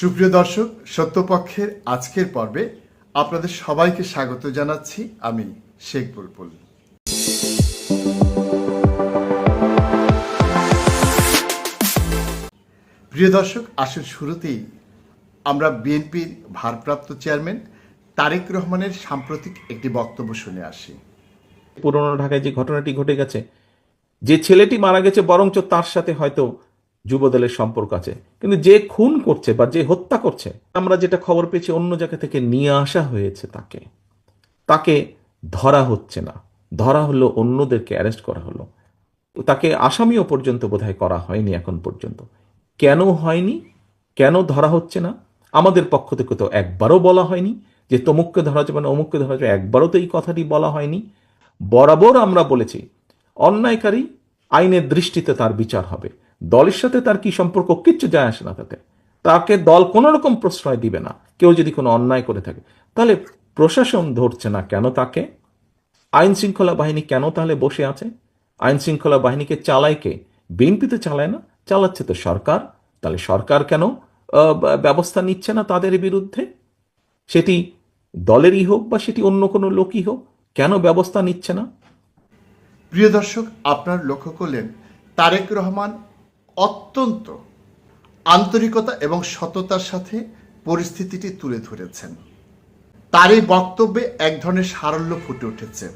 সুপ্রিয় দর্শক, সত্যপক্ষের আজকের পর্বে আপনাদের সবাইকে স্বাগত জানাচ্ছি আমি শেখ বুলবুল। প্রিয় দর্শক আসল শুরুতেই আমরা বিএনপির ভারপ্রাপ্ত চেয়ারম্যান তারেক রহমানের সাম্প্রতিক একটি বক্তব্য শুনে আসি। পুরনো ঢাকায় যে ঘটনাটি ঘটে গেছে, যে ছেলেটি মারা গেছে, বরঞ্চ তার সাথে হয়তো যুবদলের সম্পর্ক আছে। কিন্তু যে খুন করছে বা যে হত্যা করছে, আমরা যেটা খবর পেয়েছি অন্য জায়গা থেকে নিয়ে আসা হয়েছে তাকে। তাকে ধরা হচ্ছে না। ধরা হলো, অন্যদেরকে অ্যারেস্ট করা হলো। তাকে আসামিও পর্যন্ত বোধহয় করা হয়নি এখন পর্যন্ত। কেন হয়নি? কেন ধরা হচ্ছে না? আমাদের পক্ষ থেকে তো একবারও বলা হয়নি যে তমুককে ধরা যাবে না, অমুককে ধরা যাবে একবারও তো এই কথাটি বলা হয়নি। বরাবর আমরা বলেছি, অন্যায়কারী আইনের দৃষ্টিতে তার বিচার হবে। দলের সাথে তার কি সম্পর্ক কিচ্ছু যায় আসে না তাতে। তাকে দল কোনো রকম প্রশ্রয় দিবে না। কেউ যদি কোনো অন্যায় করে থাকে। তাহলে প্রশাসন ধরছে না কেন তাকে? আইন শৃঙ্খলা বাহিনী কেন তাহলে বসে আছে? আইন শৃঙ্খলা বাহিনীকে চালায় কে? বিএনপি তো চালায় না? চালাচ্ছে তো সরকার। তাহলে সরকার কেন ব্যবস্থা নিচ্ছে না তাদের বিরুদ্ধে? সেটি দলেরই হোক বা সেটি অন্য কোনো লোকই হোক, কেন ব্যবস্থা নিচ্ছে না? প্রিয় দর্শক, আপনার লক্ষ্য করলেন তারেক রহমান অত্যন্ত আন্তরিকতা এবং সততার সাথে পরিস্থিতিটি তুলে ধরেছেন। তার এই বক্তব্যে এক ধরনের সারল্য ফুটে উঠেছে।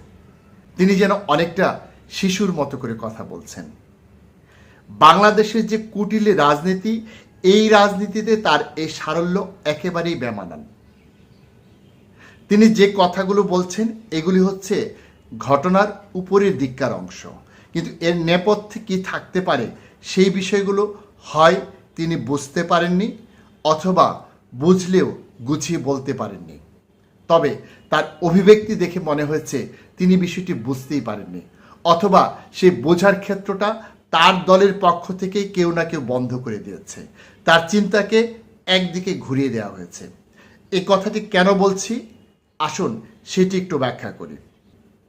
তিনি যেন অনেকটা শিশুর মতো করে কথা বলছেন। বাংলাদেশের যে কুটিলে রাজনীতি, এই রাজনীতিতে তার এই সারল্য একেবারেই বেমানান। তিনি যে কথাগুলো বলছেন, এগুলি হচ্ছে ঘটনার উপরের দিককার অংশ। কিন্তু এর নেপথ্যে কি থাকতে পারে সেই বিষয়গুলো হয় তিনি বুঝতে পারেননি অথবা বুঝলেও গুছিয়ে বলতে পারেননি। তবে তার অভিব্যক্তি দেখে মনে হয়েছে তিনি বিষয়টি বুঝতেই পারেননি অথবা সেই বোঝার ক্ষেত্রটা তার দলের পক্ষ থেকেই কেউ না কেউ বন্ধ করে দিয়েছে। তার চিন্তাকে একদিকে ঘুরিয়ে দেওয়া হয়েছে। এই কথাটি কেন বলছি? আসুন সেটি একটু ব্যাখ্যা করি।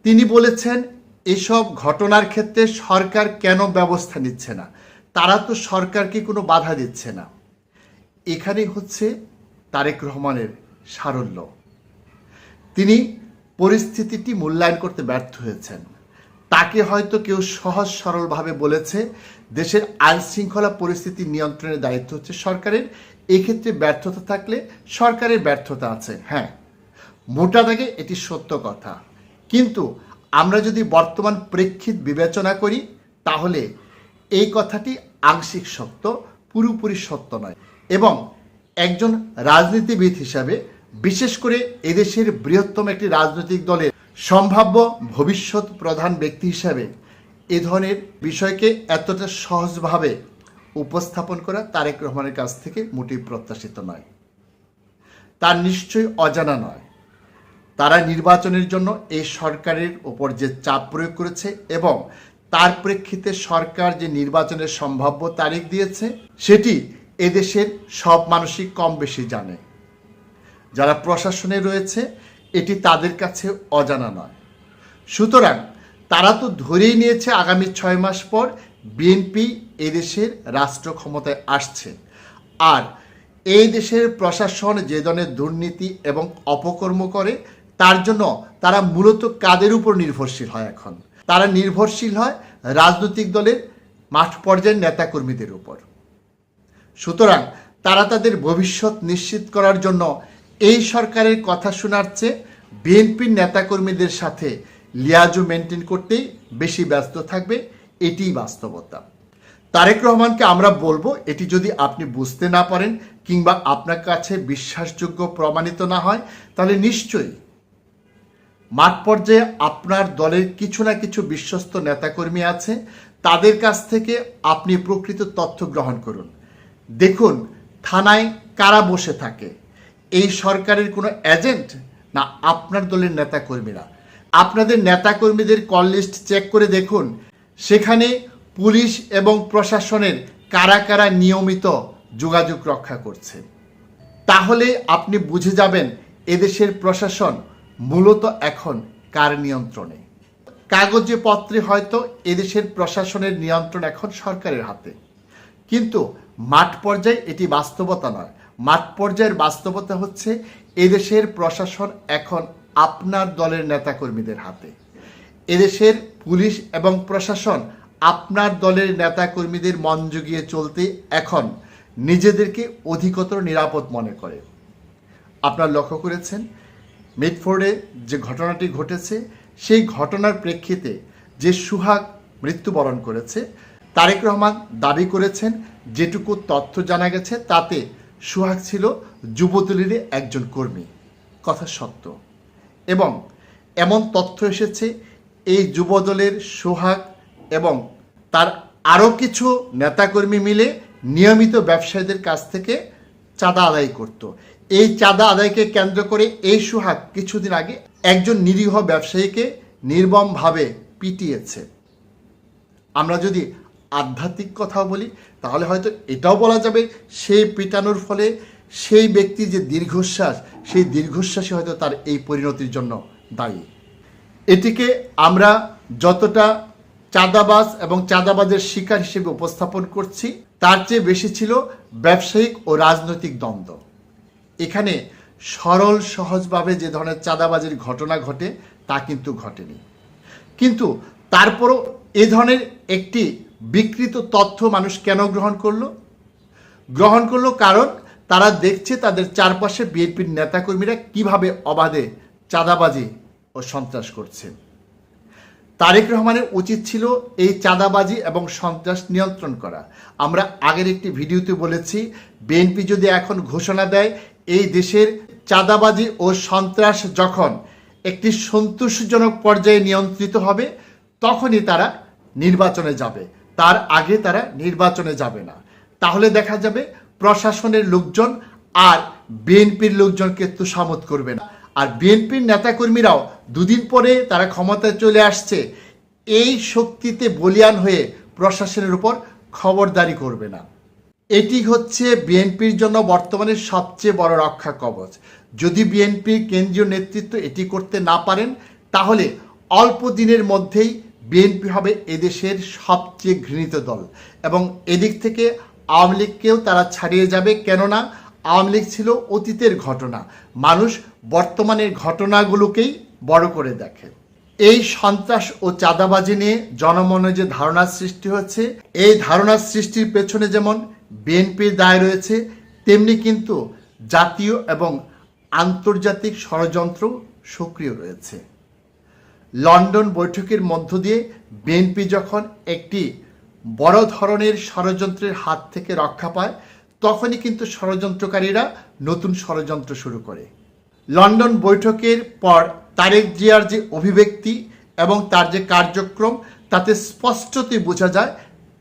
তিনি বলেছেন এসব ঘটনার ক্ষেত্রে সরকার কেন ব্যবস্থা নিচ্ছে না? তারা তো সরকারকে কোনো বাধা দিচ্ছে না। এখানেই হচ্ছে তারেক রহমানের সারল্য। তিনি পরিস্থিতিটি মূল্যায়ন করতে ব্যর্থ হয়েছেন। তাকে হয়তো কেউ সহজ সরলভাবে বলেছে, দেশের আইন শৃঙ্খলা পরিস্থিতি নিয়ন্ত্রণের দায়িত্ব হচ্ছে সরকারের। এক্ষেত্রে ব্যর্থতা থাকলে সরকারের ব্যর্থতা আছে হ্যাঁ। মোটা দাগে এটি সত্য কথা। কিন্তু আমরা যদি বর্তমান প্রেক্ষিত বিবেচনা করি, তাহলে এই কথাটি আংশিক সত্য, পুরোপুরি সত্য নয়। এবং একজন রাজনীতিবিদ হিসাবে, বিশেষ করে এদেশের বৃহত্তম একটি রাজনৈতিক দলের সম্ভাব্য ভবিষ্যৎ প্রধান ব্যক্তি হিসাবে, এ ধরনের বিষয়কে এতটা সহজভাবে উপস্থাপন করা তারেক রহমানের কাছ থেকে মোটেই প্রত্যাশিত নয়। তার নিশ্চয়ই অজানা নয়। তারা নির্বাচনের জন্য এই সরকারের ওপর যে চাপ প্রয়োগ করেছে এবং তার প্রেক্ষিতে সরকার যে নির্বাচনের সম্ভাব্য তারিখ দিয়েছে, সেটি এদেশের সব মানুষই কম বেশি জানে। যারা প্রশাসনে রয়েছে, এটি তাদের কাছে অজানা নয়। সুতরাং তারা তো ধরেই নিয়েছে আগামী ছয় মাস পর বিএনপি এদেশের রাষ্ট্র ক্ষমতায় আসছে। আর এই দেশের প্রশাসন যে ধরনের দুর্নীতি এবং অপকর্ম করে তার জন্য তারা মূলত কাদের উপর নির্ভরশীল হয় এখন? তারা নির্ভরশীল হয় রাজনৈতিক দলের মাঠ পর্যায়ের নেতাকর্মীদের উপর। সুতরাং তারা তাদের ভবিষ্যৎ নিশ্চিত করার জন্য এই সরকারের কথা শোনার চেয়ে বিএনপির নেতাকর্মীদের সাথে লিয়াজু মেনটেন করতেই বেশি ব্যস্ত থাকবে, এটিই বাস্তবতা। তারেক রহমানকে আমরা বলব, এটি যদি আপনি বুঝতে না পারেন কিংবা আপনার কাছে বিশ্বাসযোগ্য প্রমাণিত না হয়, তাহলে নিশ্চয়ই মাঠ পর্যায়ে আপনার দলের কিছু না কিছু বিশ্বস্ত নেতাকর্মী আছে, তাদের কাছ থেকে আপনি প্রকৃত তথ্য গ্রহণ করুন। দেখুন, থানায় কারা বসে থাকে? এই সরকারের কোনো এজেন্ট না আপনার দলের নেতাকর্মীরা? আপনাদের নেতাকর্মীদের কল লিস্ট চেক করে দেখুন, সেখানে পুলিশ এবং প্রশাসনের কারা কারা নিয়মিত যোগাযোগ রক্ষা করছে। তাহলে আপনি বুঝে যাবেন এদেশের প্রশাসন মূলত এখন কার নিয়ন্ত্রণে? কাগজে পত্রে হয়তো এদেশের প্রশাসনের নিয়ন্ত্রণ এখন সরকারের হাতে। কিন্তু মাঠ পর্যায়ে এটি বাস্তবতা নয়। মাঠ পর্যায়ের বাস্তবতা হচ্ছে এদেশের প্রশাসন এখন আপনার দলের নেতাকর্মীদের হাতে। এদেশের পুলিশ এবং প্রশাসন আপনার দলের নেতাকর্মীদের মন জুগিয়ে চলতে এখন নিজেদেরকে অধিকতর নিরাপদ মনে করে। আপনার লক্ষ্য করেছেন মিডফোর্ডে যে ঘটনাটি ঘটেছে, সেই ঘটনার প্রেক্ষিতে যে সুহাগ মৃত্যুবরণ করেছে, তারেক রহমান দাবি করেছেন যেটুকু তথ্য জানা গেছে, তাতে সুহাগ ছিল যুবদলের একজন কর্মী। কথা সত্য। এবং এমন তথ্য এসেছে, এই যুবদলের সোহাগ এবং তার আরও কিছু নেতাকর্মী মিলে নিয়মিত ব্যবসায়ীদের কাছ থেকে চাঁদা আদায় করত। এই চাঁদা আদায়কে কেন্দ্র করে এই সোহাগ কিছুদিন আগে একজন নিরীহ ব্যবসায়ীকে নির্মমভাবে পিটিয়েছে। আমরা যদি আধ্যাত্মিক কথা বলি, তাহলে হয়তো এটাও বলা যাবে সেই পিটানোর ফলে সেই ব্যক্তির যে দীর্ঘশ্বাস, সেই দীর্ঘশ্বাসই হয়তো তার এই পরিণতির জন্য দায়ী। এটিকে আমরা যতটা চাঁদাবাজ এবং চাঁদাবাজের শিকার হিসেবে উপস্থাপন করছি, তার চেয়ে বেশি ছিল ব্যবসায়িক ও রাজনৈতিক দ্বন্দ্ব। এখানে সরল, সহজভাবে যে ধরনের চাঁদাবাজির ঘটনা ঘটে, তা কিন্তু ঘটেনি। কিন্তু তারপরও এ ধরনের একটি বিকৃত তথ্য মানুষ কেন গ্রহণ করল? গ্রহণ করল কারণ তারা দেখছে তাদের চারপাশে বিএনপির নেতাকর্মীরা কীভাবে অবাধে চাঁদাবাজি ও সন্ত্রাস করছে। তারেক রহমানের উচিত ছিল এই চাঁদাবাজি এবং সন্ত্রাস নিয়ন্ত্রণ করা। আমরা আগের একটি ভিডিওতে বলেছি, বিএনপি যদি এখন ঘোষণা দেয় এই দেশের চাঁদাবাজি ও সন্ত্রাস যখন একটি সন্তোষজনক পর্যায়ে নিয়ন্ত্রিত হবে, তখনই তারা নির্বাচনে যাবে। তার আগে তারা নির্বাচনে যাবে না। তাহলে দেখা যাবে প্রশাসনের লোকজন আর বিএনপির লোকজনকে তুষামত করবে না। আর বিএনপির নেতাকর্মীরাও দুদিন পরে তারা ক্ষমতায় চলে আসছে, এই শক্তিতে বলিয়ান হয়ে প্রশাসনের উপর খবরদারি করবে না। এটি হচ্ছে বিএনপির জন্য বর্তমানে সবচেয়ে বড় রক্ষা কবচ। যদি বিএনপির কেন্দ্রীয় নেতৃত্ব এটি করতে না পারেন, তাহলে অল্প দিনের মধ্যেই বিএনপি হবে এদেশের সবচেয়ে ঘৃণিত দল। এবং এদিক থেকে আওয়ামী লীগকেও তারা ছাড়িয়ে যাবে, কেননা আওয়ামী লীগ ছিল অতীতের ঘটনা। মানুষ বর্তমানের ঘটনাগুলোকেই বড় করে দেখে। এই সন্ত্রাস ও চাঁদাবাজি নিয়ে জনমনে যে ধারণার সৃষ্টি হচ্ছে, এই ধারণার সৃষ্টির পেছনে যেমন বিএনপির দায় রয়েছে, তেমনি কিন্তু জাতীয় এবং আন্তর্জাতিক ষড়যন্ত্র সক্রিয় রয়েছে। লন্ডন বৈঠকের মধ্য দিয়ে বিএনপি যখন একটি বড় ধরনের ষড়যন্ত্রের হাত থেকে রক্ষা পায়, তখনই কিন্তু ষড়যন্ত্রকারীরা নতুন ষড়যন্ত্র শুরু করে। লন্ডন বৈঠকের পর তারেক জিয়ার যে অভিব্যক্তি এবং তার যে কার্যক্রম, তাতে স্পষ্টতই বোঝা যায়,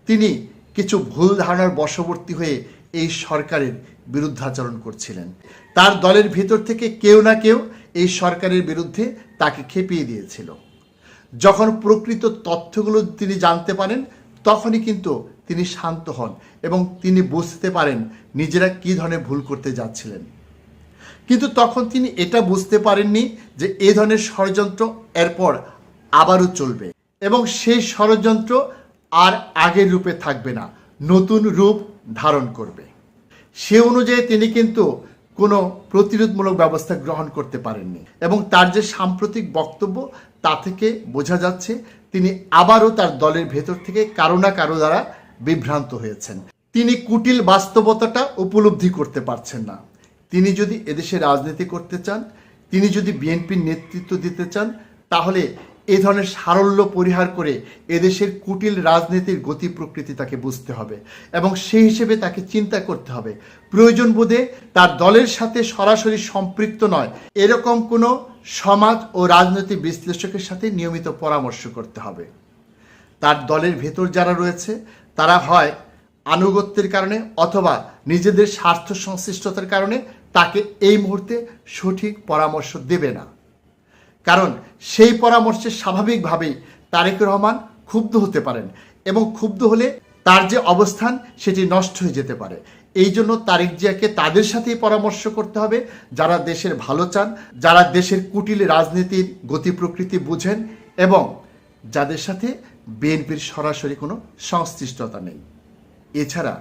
তিনি কিছু ভুল ধারণার বশবর্তী হয়ে এই সরকারের বিরুদ্ধাচরণ করছিলেন। তার দলের ভিতর থেকে কেউ না কেউ এই সরকারের বিরুদ্ধে তাকে খেপিয়ে দিয়েছিল। যখন প্রকৃত তথ্যগুলো তিনি জানতে পারেন, তখনই কিন্তু তিনি শান্ত হন এবং তিনি বুঝতে পারেন নিজেরা কী ধরনের ভুল করতে যাচ্ছিলেন। কিন্তু তখন তিনি এটা বুঝতে পারেননি যে এ ধরনের ষড়যন্ত্র এরপর আবারও চলবে এবং সেই ষড়যন্ত্র আর আগের রূপে থাকবে না, নতুন রূপ ধারণ করবে। সে অনুযায়ী তিনি কিন্তু কোনো প্রতিরোধমূলক ব্যবস্থা গ্রহণ করতে পারেননি এবং তার যে সাম্প্রতিক বক্তব্য তা থেকে বোঝা যাচ্ছে তিনি আবারও তার দলের ভেতর থেকে কারও না কারও দ্বারা বিভ্রান্ত হয়েছেন। তিনি কুটিল বাস্তবতাটা উপলব্ধি করতে পারছেন না। তিনি যদি এদেশে রাজনীতি করতে চান, তিনি যদি বিএনপির নেতৃত্ব দিতে চান, তাহলে এ ধরনের সারল্য পরিহার করে এদেশের কুটিল রাজনীতির গতি প্রকৃতি তাকে বুঝতে হবে এবং সেই হিসেবে তাকে চিন্তা করতে হবে। প্রয়োজন বোধে তার দলের সাথে সরাসরি সম্পৃক্ত নয়। এরকম কোনো সমাজ ও রাজনৈতিক বিশ্লেষকের সাথে নিয়মিত পরামর্শ করতে হবে। তার দলের ভেতর যারা রয়েছে, তারা হয় আনুগত্যের কারণে অথবা নিজেদের স্বার্থ সংশ্লিষ্টতার কারণে তাকে এই মুহূর্তে সঠিক পরামর্শ দেবে না। কারণ সেই পরামর্শে স্বাভাবিকভাবেই তারেক রহমান ক্ষুব্ধ হতে পারেন এবং ক্ষুব্ধ হলে তার যে অবস্থান, সেটি নষ্ট হয়ে যেতে পারে। এই জন্য তারেক জিয়াকে তাদের সাথেই পরামর্শ করতে হবে। যারা দেশের ভালো চান, যারা দেশের কুটিল রাজনীতির গতি প্রকৃতি বুঝেন এবং যাদের সাথে বিএনপির সরাসরি কোনো সংশ্লিষ্টতা নেই। এছাড়া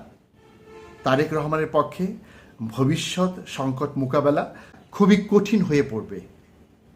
তারেক রহমানের পক্ষে ভবিষ্যৎ সংকট মোকাবেলা খুবই কঠিন হয়ে পড়বে।